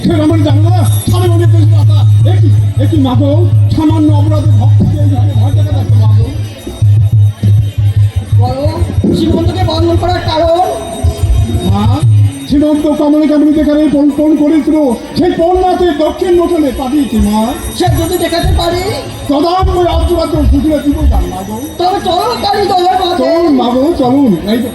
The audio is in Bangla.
কোথায় আমার জানো না সাড়ে মনে পেয়েছি কথা একই একই মাগো সামান্য অপরাধে ভক্তকে এইভাবে ভয় দেখা যাচ্ছে মাগো। শ্রীমন্তকে বন্ধন করার কারণ? শ্রীমন্ত সীমন্ত কমলে কমলে যেখানে পণ পণ করেছিল সেই পণ্যাকে দক্ষিণ মোটনে পাঠিয়েছি মা। সে যদি দেখাতে পারি? প্রধান ওই রাজ্য রাজ্য ফুটলে দিব যান মাগো। তবে চলো তাই দলের চলুন মাগো চলুন। এই তো